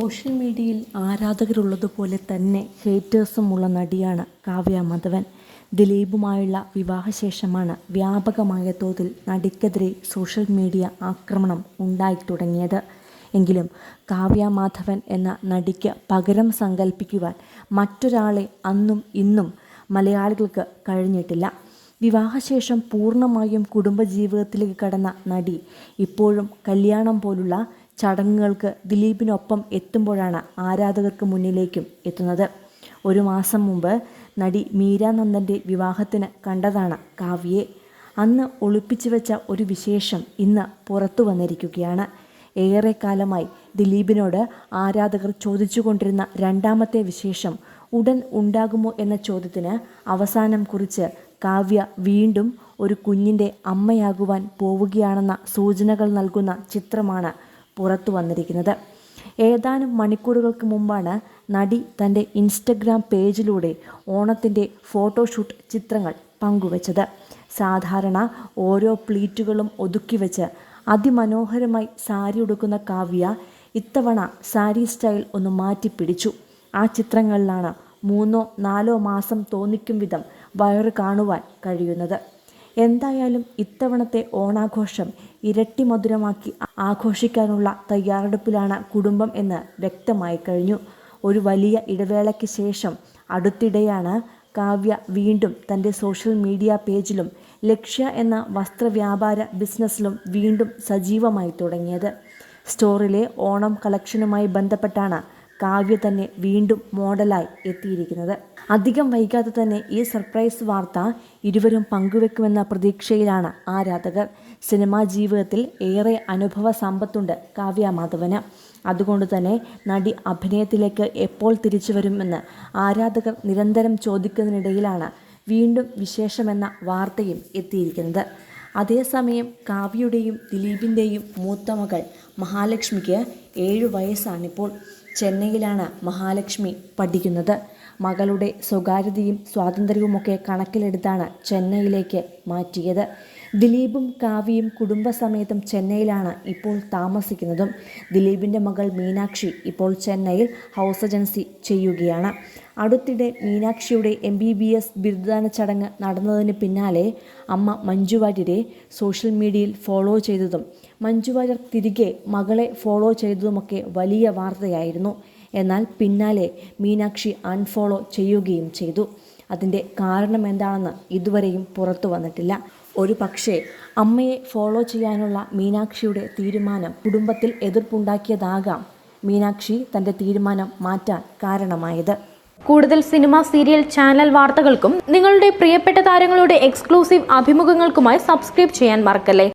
Social മീഡിയയിൽ ആരാധകരുള്ളതുപോലെ തന്നെ ഹേറ്റേഴ്സും ഉള്ള നടിയാണ് കാവ്യ മാധവൻ. ദിലീപുമായുള്ള വിവാഹശേഷമാണ് വ്യാപകമായ തോതിൽ നടിക്കെതിരെ സോഷ്യൽ മീഡിയ ആക്രമണം ഉണ്ടായി തുടങ്ങിയത്. എങ്കിലും കാവ്യ മാധവൻ എന്ന നടിക്ക് പകരം സങ്കല്പിക്കുവാൻ മറ്റൊരാളെ അന്നും ഇന്നും മലയാളികൾക്ക് കഴിഞ്ഞിട്ടില്ല. വിവാഹശേഷം പൂർണമായും കുടുംബജീവിതത്തിലേക്ക് കടന്ന നടി ഇപ്പോഴും കല്യാണം പോലുള്ള ചടങ്ങുകൾക്ക് ദിലീപിനൊപ്പം എത്തുമ്പോഴാണ് ആരാധകർക്ക് മുന്നിലേക്കും എത്തുന്നത്. ഒരു മാസം മുമ്പ് നടി മീരാനന്ദന്റെ വിവാഹത്തിന് കണ്ടതാണ് കാവ്യയെ. അന്ന് ഒളിപ്പിച്ചു വെച്ച ഒരു വിശേഷം ഇന്ന് പുറത്തു വന്നിരിക്കുകയാണ്. ഏറെക്കാലമായി ദിലീപിനോട് ആരാധകർ ചോദിച്ചുകൊണ്ടിരുന്ന രണ്ടാമത്തെ വിശേഷം ഉടൻ ഉണ്ടാകുമോ എന്ന ചോദ്യത്തിന് അവസാനം കുറിച്ച് കാവ്യ വീണ്ടും ഒരു കുഞ്ഞിന്റെ അമ്മയാകുവാൻ പോവുകയാണെന്ന സൂചനകൾ നൽകുന്ന ചിത്രമാണ് പുറത്തു വന്നിരിക്കുന്നത്. ഏതാനും മണിക്കൂറുകൾക്ക് മുമ്പാണ് നടി തന്റെ ഇൻസ്റ്റഗ്രാം പേജിലൂടെ ഓണത്തിന്റെ ഫോട്ടോഷൂട്ട് ചിത്രങ്ങൾ പങ്കുവച്ചത്. സാധാരണ ഓരോ പ്ലീറ്റുകളും ഒതുക്കി വെച്ച് അതിമനോഹരമായി സാരി ഉടുക്കുന്ന കാവ്യ ഇത്തവണ സാരി സ്റ്റൈൽ ഒന്ന് മാറ്റി പിടിച്ചു. ആ ചിത്രങ്ങളിലാണ് മൂന്നോ നാലോ മാസം തോന്നിക്കും വിധം വയറ് കാണുവാൻ കഴിയുന്നത്. എന്തായാലും ഇത്തവണത്തെ ഓണാഘോഷം ഇരട്ടി മധുരമാക്കി ആഘോഷിക്കാനുള്ള തയ്യാറെടുപ്പിലാണ് കുടുംബം എന്ന് വ്യക്തമായി കഴിഞ്ഞു. ഒരു വലിയ ഇടവേളയ്ക്ക് ശേഷം അടുത്തിടെയാണ് കാവ്യ വീണ്ടും തന്റെ സോഷ്യൽ മീഡിയ പേജിലും ലക്ഷ്യ എന്ന വസ്ത്രവ്യാപാര ബിസിനസ്സിലും വീണ്ടും സജീവമായി തുടങ്ങിയത്. സ്റ്റോറിലെ ഓണം കളക്ഷനുമായി ബന്ധപ്പെട്ടാണ് കാവ്യ തന്നെ വീണ്ടും മോഡലായി എത്തിയിരിക്കുന്നത്. അധികം വൈകാതെ തന്നെ ഈ സർപ്രൈസ് വാർത്ത ഇരുവരും പങ്കുവെക്കുമെന്ന പ്രതീക്ഷയിലാണ് ആരാധകർ. സിനിമാ ജീവിതത്തിൽ ഏറെ അനുഭവ സമ്പത്തുണ്ട് കാവ്യ മാധവന്. അതുകൊണ്ട് തന്നെ നടി അഭിനയത്തിലേക്ക് എപ്പോൾ തിരിച്ചു വരുമെന്ന് ആരാധകർ നിരന്തരം ചോദിക്കുന്നതിനിടയിലാണ് വീണ്ടും വിശേഷമെന്ന വാർത്തയും എത്തിയിരിക്കുന്നത്. അതേസമയം കാവ്യയുടെയും ദിലീപിന്റെയും മൂത്ത മകൾ മഹാലക്ഷ്മിക്ക് ഏഴു വയസ്സാണിപ്പോൾ ചെന്നൈയിലാണ് മഹാലക്ഷ്മി പഠിക്കുന്നത്. മകളുടെ സ്വകാര്യതയും സ്വാതന്ത്ര്യവുമൊക്കെ കണക്കിലെടുത്താണ് ചെന്നൈയിലേക്ക് മാറ്റിയത്. ദിലീപും കാവ്യയും കുടുംബസമേതം ചെന്നൈയിലാണ് ഇപ്പോൾ താമസിക്കുന്നതും. ദിലീപിന്റെ മകൾ മീനാക്ഷി ഇപ്പോൾ ചെന്നൈയിൽ ഹൗസ് ഏജൻസി ചെയ്യുകയാണ്. അടുത്തിടെ മീനാക്ഷിയുടെ എം ബി ബി എസ് ബിരുദദാന ചടങ്ങ് നടന്നതിന് പിന്നാലെ അമ്മ മഞ്ജു വാര്യരെ സോഷ്യൽ മീഡിയയിൽ ഫോളോ ചെയ്തതും മഞ്ജു വാര്യർ തിരികെ മകളെ ഫോളോ ചെയ്തതുമൊക്കെ വലിയ വാർത്തയായിരുന്നു. എന്നാൽ പിന്നാലെ മീനാക്ഷി അൺഫോളോ ചെയ്യുകയും ചെയ്തു. അതിന്റെ കാരണം എന്താണെന്ന് ഇതുവരെയും പുറത്തു വന്നിട്ടില്ല. ഒരു പക്ഷേ അമ്മയെ ഫോളോ ചെയ്യാനുള്ള മീനാക്ഷിയുടെ തീരുമാനം കുടുംബത്തിൽ എതിർപ്പുണ്ടാക്കിയതാകാം. മീനാക്ഷി തന്റെ തീരുമാനം മാറ്റാൻ കാരണമായത്. കൂടുതൽ സിനിമ സീരിയൽ ചാനൽ വാർത്തകൾക്കും നിങ്ങളുടെ പ്രിയപ്പെട്ട താരങ്ങളുടെ എക്സ്ക്ലൂസീവ് അഭിമുഖങ്ങൾക്കുമായി സബ്സ്ക്രൈബ് ചെയ്യാൻ മറക്കല്ലേ?